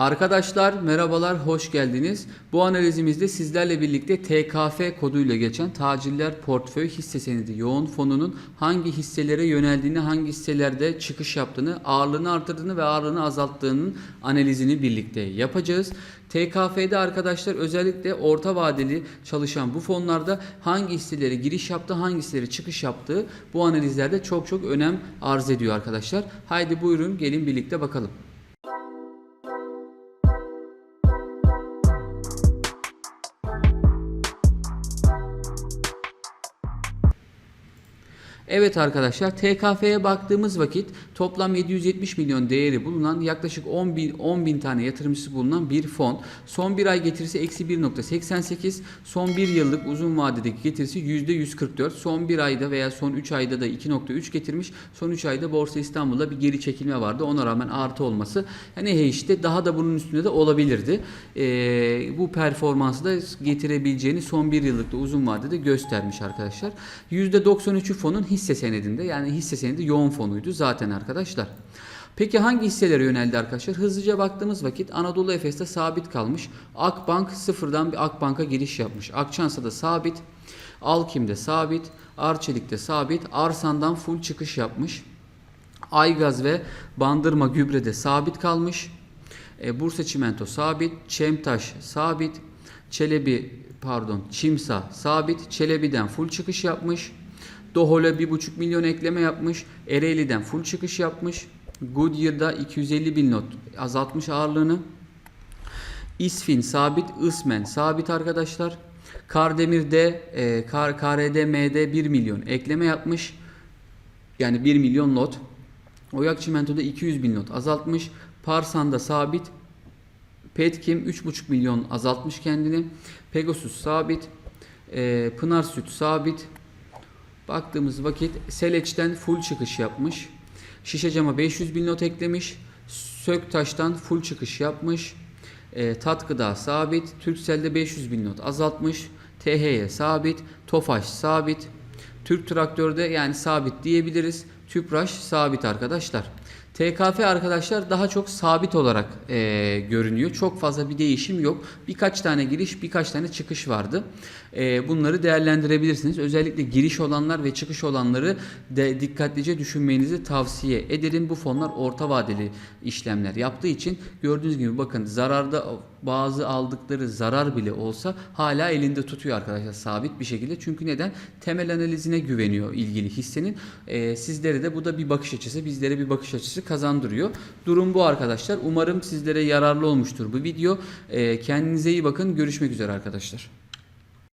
Arkadaşlar merhabalar, hoş geldiniz. Bu analizimizde sizlerle birlikte TKF koduyla geçen taciller portföy hisse senedi yoğun fonunun hangi hisselere yöneldiğini, hangi hisselerde çıkış yaptığını, ağırlığını artırdığını ve ağırlığını azalttığının analizini birlikte yapacağız. TKF'de arkadaşlar özellikle orta vadeli çalışan bu fonlarda hangi hisselere giriş yaptı, hangi hisselere çıkış yaptığı bu analizlerde çok çok önem arz ediyor arkadaşlar. Haydi buyurun gelin birlikte bakalım. Evet arkadaşlar TKF'ye baktığımız vakit toplam 770 milyon değeri bulunan yaklaşık 10 bin, 10 bin tane yatırımcısı bulunan bir fon. Son bir ay getirisi eksi 1.88 son bir yıllık uzun vadedeki getirisi %144 son bir ayda veya son 3 ayda da 2.3 getirmiş son 3 ayda Borsa İstanbul'da bir geri çekilme vardı ona rağmen artı olması hani he işte daha da bunun üstünde de olabilirdi. Ee, bu performansı da getirebileceğini son bir yıllıkta uzun vadede göstermiş arkadaşlar. %93'ü fonun hisse senedinde yani hisse senedi yoğun fonuydu zaten arkadaşlar. Peki hangi hisselere yöneldi arkadaşlar? Hızlıca baktığımız vakit Anadolu Efes'te sabit kalmış. Akbank sıfırdan bir Akbank'a giriş yapmış. Akçansa'da sabit. Alkim'de sabit. Arçelik'te sabit. Arsan'dan full çıkış yapmış. Aygaz ve Bandırma Gübre'de sabit kalmış. E, Bursa Çimento sabit. Çemtaş sabit. Çelebi pardon Çimsa sabit. Çelebi'den full çıkış yapmış. Dohol'a 1,5 milyon ekleme yapmış. Ereğli'den full çıkış yapmış. Goodyear'da 250 bin not azaltmış ağırlığını. İsfin sabit, Ismen sabit arkadaşlar. Kardemir'de e, Kar, KRDM'de 1 milyon ekleme yapmış. Yani 1 milyon lot. Oyak Çimento'da 200 bin not azaltmış. Parsan'da sabit. Petkim 3,5 milyon azaltmış kendini. Pegasus sabit. E, Pınar Süt sabit. Baktığımız vakit Seleç'ten full çıkış yapmış. Şişecam'a 500 bin not eklemiş. Söktaş'tan full çıkış yapmış. E, Tatgıda sabit. Türkcell'de 500 bin not azaltmış. THY sabit. Tofaş sabit. Türk Traktör'de yani sabit diyebiliriz. Tüpraş sabit arkadaşlar. TKF arkadaşlar daha çok sabit olarak e, görünüyor. Çok fazla bir değişim yok. Birkaç tane giriş, birkaç tane çıkış vardı. E, bunları değerlendirebilirsiniz. Özellikle giriş olanlar ve çıkış olanları de dikkatlice düşünmenizi tavsiye ederim. Bu fonlar orta vadeli işlemler yaptığı için gördüğünüz gibi bakın zararda bazı aldıkları zarar bile olsa hala elinde tutuyor arkadaşlar sabit bir şekilde. Çünkü neden? Temel analizine güveniyor ilgili hissenin. E, sizlere de bu da bir bakış açısı, bizlere bir bakış açısı kazandırıyor. Durum bu arkadaşlar. Umarım sizlere yararlı olmuştur bu video. E, kendinize iyi bakın. Görüşmek üzere arkadaşlar.